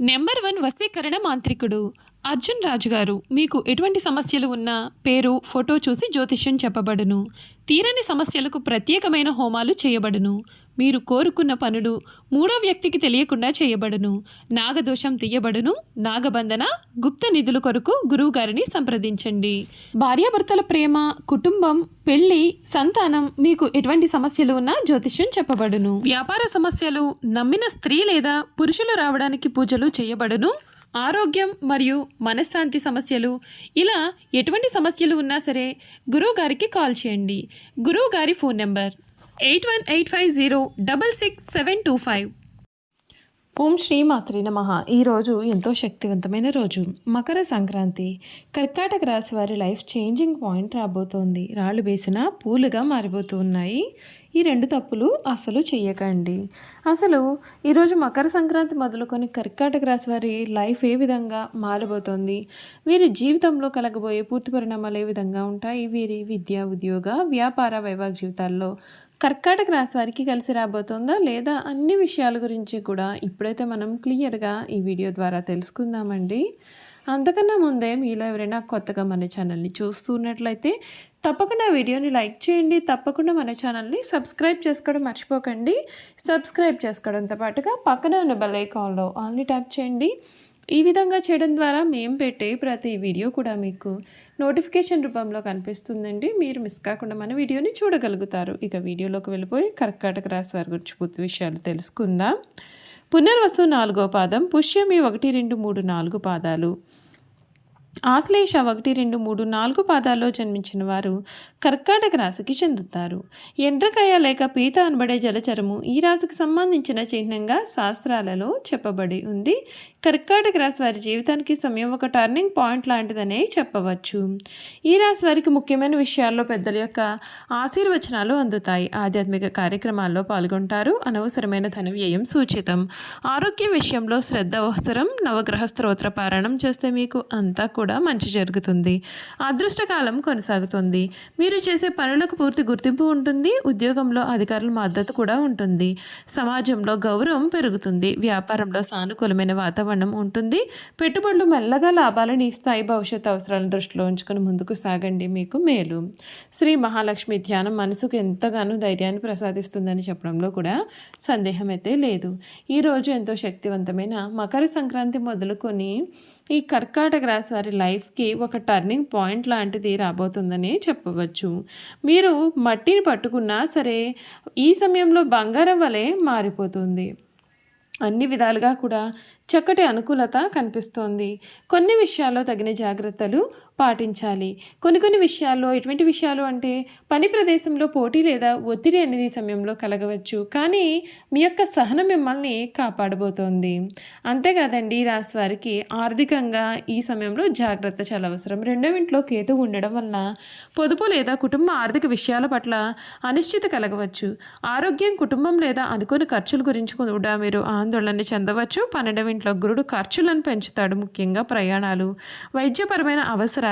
Number one వశీకరణ మాంత్రికుడు. అర్జున్ రాజు గారు మీకు ఎటువంటి సమస్యలు ఉన్నా పేరు ఫోటో చూసి జ్యోతిష్యం చెప్పబడును. తీరని సమస్యలకు ప్రత్యేకమైన హోమాలు చేయబడును. మీరు కోరుకున్న పనులు మూడో వ్యక్తికి తెలియకుండా చేయబడును. నాగదోషం తీయబడును. నాగబంధన గుప్త నిధుల కొరకు గురువుగారిని సంప్రదించండి. భార్యాభర్తల ప్రేమ కుటుంబం పెళ్ళి సంతానం మీకు ఎటువంటి సమస్యలు ఉన్నా జ్యోతిష్యం చెప్పబడును. వ్యాపార సమస్యలు నమ్మిన స్త్రీ లేదా పురుషులు రావడానికి పూజలు చేయబడును. ఆరోగ్యం మరియు మనశ్శాంతి సమస్యలు. ఇలా ఎటువంటి సమస్యలు ఉన్నా సరే గురువు గారికి కాల్ చేయండి. గురువు గారి phone number eight one eight five zero double six seven two five. ఓం శ్రీ మాత్రి నమ ఈరోజు ఎంతో శక్తివంతమైన రోజు. మకర సంక్రాంతి. కర్కాటక రాశి వారి లైఫ్ చేంజింగ్ పాయింట్ రాబోతోంది. రాళ్ళు వేసిన పూలుగా మారిపోతూ ఉన్నాయి ఈ రెండు తప్పులు అసలు చేయకండి అసలు ఈరోజు మకర సంక్రాంతి మొదలుకొని కర్కాటక రాశి వారి లైఫ్ ఏ విధంగా మారబోతోంది? వీరి జీవితంలో కలగబోయే పూర్తి పరిణామాలు ఏ విధంగా ఉంటాయి? వీరి విద్య ఉద్యోగ వ్యాపార వైవాహిక జీవితాల్లో కర్కాటక రాశి వారికి కలిసి రాబోతుందా లేదా అన్ని విషయాల గురించి కూడా ఇప్పుడైతే మనం క్లియర్గా ఈ వీడియో ద్వారా తెలుసుకుందామండి. అంతకన్నా ముందే మీలో ఎవరైనా కొత్తగా మన ఛానల్ని చూస్తున్నట్లయితే తప్పకుండా వీడియోని లైక్ చేయండి. తప్పకుండా మన ఛానల్ని సబ్స్క్రైబ్ చేసుకోవడం మర్చిపోకండి. సబ్స్క్రైబ్ చేసుకోవడంతో పాటుగా పక్కన ఉన్న బెల్ ఐకాన్లో ఆన్లీ ట్యాప్ చేయండి. ఈ విధంగా చేయడం ద్వారా మేము పెట్టే ప్రతి వీడియో కూడా మీకు నోటిఫికేషన్ రూపంలో కనిపిస్తుందండి. మీరు మిస్ కాకుండా మన వీడియోని చూడగలుగుతారు. ఇక వీడియోలోకి వెళ్ళిపోయి కర్కాటక రాశి వారి గురించి పూర్తి విషయాలు తెలుసుకుందాం. పునర్వసు నాలుగో పాదం పుష్యమి ఒకటి రెండు మూడు నాలుగు పాదాలు. ఆశ్లేష ఒకటి రెండు మూడు నాలుగు పాదాల్లో జన్మించిన వారు కర్కాటక రాశికి చెందుతారు. ఎండ్రకాయ లేక పీత అనబడే జలచరము ఈ రాశికి సంబంధించిన చిహ్నంగా శాస్త్రాలలో చెప్పబడి ఉంది. కర్కాటక రాశి వారి జీవితానికి సమయం ఒక టర్నింగ్ పాయింట్ లాంటిదనే చెప్పవచ్చు. ఈ రాశి వారికి ముఖ్యమైన విషయాల్లో పెద్దల యొక్క ఆశీర్వచనాలు అందుతాయి. ఆధ్యాత్మిక కార్యక్రమాల్లో పాల్గొంటారు. అనవసరమైన ధన వ్యయం సూచితం. ఆరోగ్య విషయంలో శ్రద్ధ అవసరం నవగ్రహ స్తోత్ర పారాయణం చేస్తే మీకు అంతా కూడా మంచి జరుగుతుంది. అదృష్టకాలం కొనసాగుతుంది. మీరు చేసే పనులకు పూర్తి గుర్తింపు ఉంటుంది. ఉద్యోగంలో అధికారుల మద్దతు కూడా ఉంటుంది. సమాజంలో గౌరవం పెరుగుతుంది. వ్యాపారంలో సానుకూలమైన వాతావరణం ఉంటుంది. పెట్టుబడులు మెల్లగా లాభాలను ఇస్తాయి. భవిష్యత్ అవసరాలను దృష్టిలో ఉంచుకొని ముందుకు సాగండి. మీకు మేలు. శ్రీ మహాలక్ష్మి ధ్యానం మనసుకు ఎంతగానో ధైర్యాన్ని ప్రసాదిస్తుందని చెప్పడంలో కూడా సందేహం అయితే లేదు ఈరోజు ఎంతో శక్తివంతమైన మకర సంక్రాంతి మొదలుకొని ఈ కర్కాటక రాశి వారి లైఫ్కి ఒక టర్నింగ్ పాయింట్ లాంటిది రాబోతుందని చెప్పవచ్చు. మీరు మట్టిని పట్టుకున్నా సరే ఈ సమయంలో బంగారం వలె మారిపోతుంది. అన్ని విధాలుగా కూడా చక్కటి అనుకూలత కనిపిస్తోంది. కొన్ని విషయాల్లో తగిన జాగ్రత్తలు పాటించాలి. కొన్ని కొన్ని విషయాల్లో ఎటువంటి విషయాలు అంటే పని ప్రదేశంలో పోటీ లేదా ఒత్తిడి అనేది సమయంలో కలగవచ్చు. కానీ మీ యొక్క సహనం మిమ్మల్ని కాపాడబోతోంది. అంతేకాదండి ఈ రాశి వారికి ఆర్థికంగా ఈ సమయంలో జాగ్రత్త చాలా అవసరం రెండవ ఇంట్లో కేతు ఉండడం వలన పొదుపు లేదా కుటుంబ ఆర్థిక విషయాల పట్ల అనిశ్చిత కలగవచ్చు. ఆరోగ్యం కుటుంబం లేదా అనుకోని ఖర్చుల గురించి కూడా మీరు ఆందోళన చెందవచ్చు. పన్నెండవ ఇంట్లో గురుడు ఖర్చులను పెంచుతాడు ముఖ్యంగా ప్రయాణాలు. వైద్యపరమైన అవసరాలు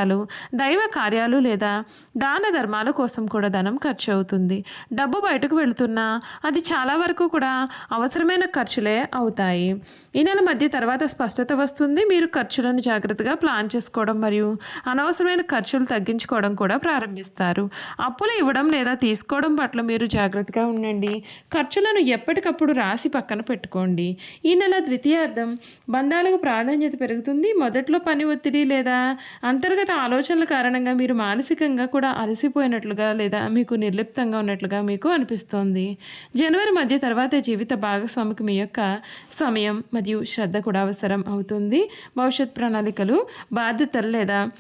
దైవ కార్యాలు లేదా దాన ధర్మాల కోసం కూడా ధనం ఖర్చు అవుతుంది. డబ్బు బయటకు వెళుతున్నా అది చాలా వరకు కూడా అవసరమైన ఖర్చులే అవుతాయి. ఈ నెల మధ్య తర్వాత స్పష్టత వస్తుంది. మీరు ఖర్చులను జాగ్రత్తగా ప్లాన్ చేసుకోవడం మరియు అనవసరమైన ఖర్చులు తగ్గించుకోవడం కూడా ప్రారంభిస్తారు. అప్పులు ఇవ్వడం లేదా తీసుకోవడం పట్ల మీరు జాగ్రత్తగా ఉండండి. ఖర్చులను ఎప్పటికప్పుడు రాసి పక్కన పెట్టుకోండి. ఈ నెల ద్వితీయార్థం బంధాలకు ప్రాధాన్యత పెరుగుతుంది. మొదట్లో పని ఒత్తిడి లేదా అంతర్గత ఆలోచనల కారణంగా మీరు మానసికంగా కూడా అలసిపోయినట్లుగా లేదా మీకు నిర్లిప్తంగా ఉన్నట్లుగా మీకు అనిపిస్తోంది. జనవరి మధ్య తర్వాత జీవిత భాగస్వామికి మీ యొక్క సమయం మరియు శ్రద్ధ కూడా అవసరం అవుతుంది. భవిష్యత్ ప్రణాళికలు బాధ్యతలు లేదా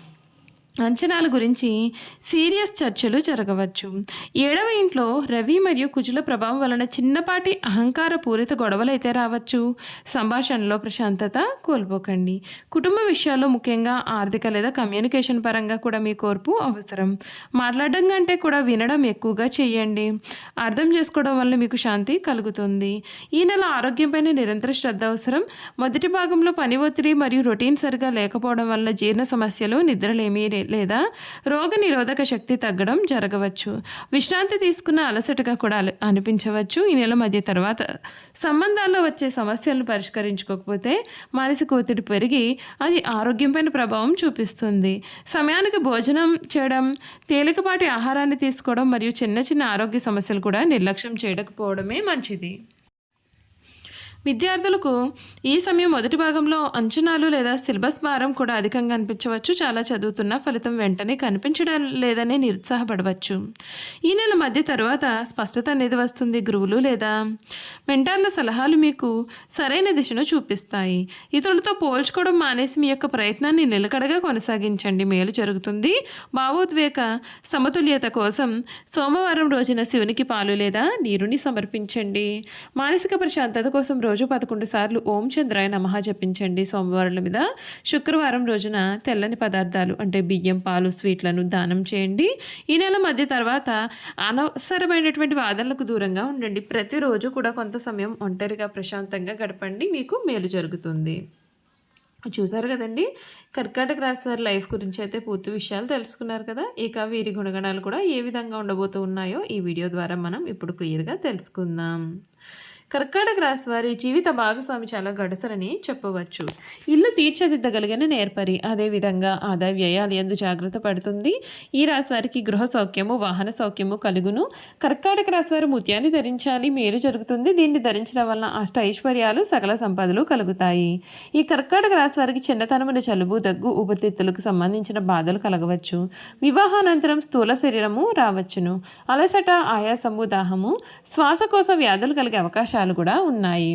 అంచనాల గురించి సీరియస్ చర్చలు జరగవచ్చు. ఏడవ ఇంట్లో రవి మరియు కుజుల ప్రభావం వలన చిన్నపాటి అహంకార పూరిత గొడవలు అయితే రావచ్చు. సంభాషణలో ప్రశాంతత కోల్పోకండి. కుటుంబ విషయాల్లో ముఖ్యంగా ఆర్థిక లేదా కమ్యూనికేషన్ పరంగా కూడా మీ కోర్పు అవసరం. మాట్లాడడం కంటే కూడా వినడం ఎక్కువగా చేయండి. అర్థం చేసుకోవడం వల్ల మీకు శాంతి కలుగుతుంది. ఈ నెల ఆరోగ్యంపైన నిరంతర శ్రద్ధ అవసరం. మొదటి భాగంలో పని ఒత్తిడి మరియు రొటీన్ సరిగా లేకపోవడం వల్ల జీర్ణ సమస్యలు నిద్రలేమి లేదా రోగ నిరోధక శక్తి తగ్గడం జరగవచ్చు. విశ్రాంతి తీసుకున్న అలసటగా కూడా అల- అనిపించవచ్చు. ఈ నెల మధ్య తర్వాత సంబంధాల్లో వచ్చే సమస్యలను పరిష్కరించుకోకపోతే మానసిక ఒత్తిడి పెరిగి అది ఆరోగ్యంపైన ప్రభావం చూపిస్తుంది. సమయానికి భోజనం చేయడం తేలికపాటి ఆహారాన్ని తీసుకోవడం మరియు చిన్న చిన్న ఆరోగ్య సమస్యలు కూడా నిర్లక్ష్యం చేయకపోవడమే మంచిది. విద్యార్థులకు ఈ సమయం మొదటి భాగంలో అంచనాలు లేదా సిలబస్ భారం కూడా అధికంగా అనిపించవచ్చు. చాలా చదువుతున్న ఫలితం వెంటనే కనిపించడం లేదని నిరుత్సాహపడవచ్చు. ఈ నెల మధ్య తర్వాత స్పష్టత అనేది వస్తుంది. గురువులు లేదా మెంటార్ల సలహాలు మీకు సరైన దిశను చూపిస్తాయి. ఇతరులతో పోల్చుకోవడం మానేసి మీ యొక్క ప్రయత్నాన్ని నిలకడగా కొనసాగించండి. మేలు జరుగుతుంది. భావోద్వేగ సమతుల్యత కోసం సోమవారం రోజున శివునికి పాలు లేదా నీరుని సమర్పించండి. మానసిక ప్రశాంతత కోసం రోజు రోజు పదకొండు సార్లు ఓం చంద్రాయ నమః జపించండి సోమవారం మీద. శుక్రవారం రోజున తెల్లని పదార్థాలు అంటే బియ్యం పాలు స్వీట్లను దానం చేయండి. ఈ నెల మధ్య తర్వాత అనవసరమైనటువంటి వాదనలకు దూరంగా ఉండండి. ప్రతిరోజు కూడా కొంత సమయం ఒంటరిగా ప్రశాంతంగా గడపండి. మీకు మేలు జరుగుతుంది. చూసారు కదండి? కర్కాటక రాశి వారి లైఫ్ గురించి అయితే పూర్తి విషయాలు తెలుసుకున్నారు కదా? ఇక వీరి గుణగణాలు కూడా ఏ విధంగా ఉండబోతున్నాయో ఈ వీడియో ద్వారా మనం ఇప్పుడు క్లియర్గా తెలుసుకుందాం. కర్కాటక రాశి వారి జీవిత భాగస్వామి చాలా గడసరని చెప్పవచ్చు. ఇల్లు తీర్చిదిద్దగలిగిన నేర్పరి. అదేవిధంగా ఆదాయ వ్యయాలు ఎందు జాగ్రత్త పడుతుంది. ఈ రాశి వారికి గృహ సౌఖ్యము వాహన సౌఖ్యము కలుగును. కర్కాటక రాశి వారు ముత్యాన్ని ధరించాలి మేలు జరుగుతుంది. దీన్ని ధరించడం వలన అష్ట ఐశ్వర్యాలు సకల సంపదలు కలుగుతాయి. ఈ కర్కాటక రాశి వారికి చిన్నతనమున జలుబు దగ్గు ఊపిరితిత్తులకు సంబంధించిన బాధలు కలగవచ్చు. వివాహానంతరం స్థూల శరీరము రావచ్చును. అలసట ఆయాసము దాహము శ్వాసకోశ వ్యాధులు కలిగే అవకాశాలు కూడా ఉన్నాయి.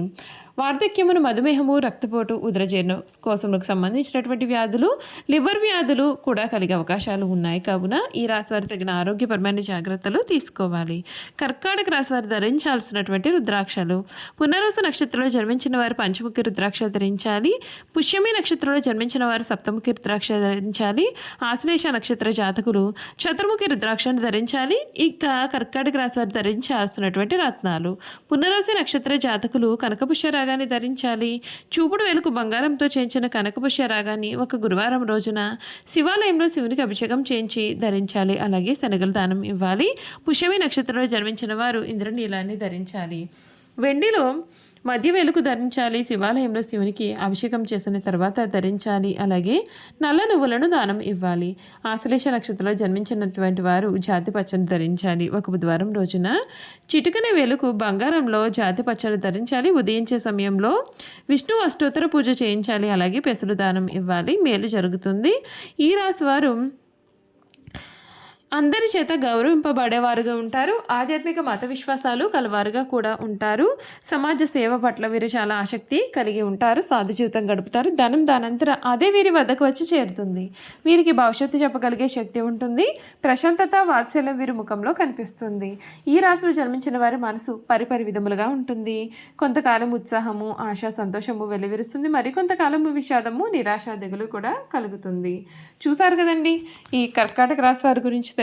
వార్ధక్యమును మధుమేహము రక్తపోటు ఉదరజీర్ణం కోసములకు సంబంధించినటువంటి వ్యాధులు లివర్ వ్యాధులు కూడా కలిగే అవకాశాలు ఉన్నాయి. కావున ఈ రాశి వారి తగిన ఆరోగ్యపరమైన జాగ్రత్తలు తీసుకోవాలి. కర్కాటక రాశి వారు ధరించాల్సినటువంటి రుద్రాక్షలు. పునర్వసు నక్షత్రంలో జన్మించిన వారు పంచముఖి రుద్రాక్ష ధరించాలి. పుష్యమి నక్షత్రంలో జన్మించిన వారు సప్తముఖి రుద్రాక్ష ధరించాలి. ఆశ్లేష నక్షత్ర జాతకులు చతుర్ముఖి రుద్రాక్షను ధరించాలి. ఇక కర్కాటక రాశి వారు ధరించాల్సినటువంటి రత్నాలు. పునరాశి నక్షత్ర జాతకులు కనకపుష్య రాగాన్ని ధరించాలి. చూపుడు వెలుగు బంగారంతో చేయించిన కనకపుష్య రాగాన్ని ఒక గురువారం రోజున శివాలయంలో శివునికి అభిషేకం చేయించి ధరించాలి. అలాగే శనగలు దానం ఇవ్వాలి. పుష్యమి నక్షత్రంలో జన్మించిన వారు ఇంద్రనీలాన్ని ధరించాలి. వెండిలో మధ్య వెలుగు ధరించాలి. శివాలయంలో శివునికి అభిషేకం చేసిన తర్వాత ధరించాలి. అలాగే నల్ల నువ్వులను దానం ఇవ్వాలి. ఆశ్లేష నక్షత్రంలో జన్మించినటువంటి వారు జాతి పచ్చడి ధరించాలి. ఒక బుధవారం రోజున చిటికన వెలుగు బంగారంలో జాతి పచ్చడి ధరించాలి. ఉదయించే సమయంలో విష్ణు అష్టోత్తర పూజ చేయించాలి. అలాగే పెసలు దానం ఇవ్వాలి. మేలు జరుగుతుంది. ఈ రాశి వారు అందరి చేత గౌరవింపబడేవారుగా ఉంటారు. ఆధ్యాత్మిక మత విశ్వాసాలు కలవారుగా కూడా ఉంటారు. సమాజ సేవ పట్ల వీరు చాలా ఆసక్తి కలిగి ఉంటారు. సాధు జీవితం గడుపుతారు. ధనం దానంతర అదే వీరి వద్దకు వచ్చి చేరుతుంది. వీరికి భవిష్యత్తు చెప్పగలిగే శక్తి ఉంటుంది. ప్రశాంతత వాత్సల్యం వీరి ముఖంలో కనిపిస్తుంది. ఈ రాశిలో జన్మించిన వారి మనసు పరిపరి విధములుగా ఉంటుంది. కొంతకాలం ఉత్సాహము ఆశ సంతోషము వెలువరుస్తుంది. మరికొంతకాలము విషాదము నిరాశ దిగులు కూడా కలుగుతుంది. చూసారు కదండి ఈ కర్కాటక రాశి వారి గురించి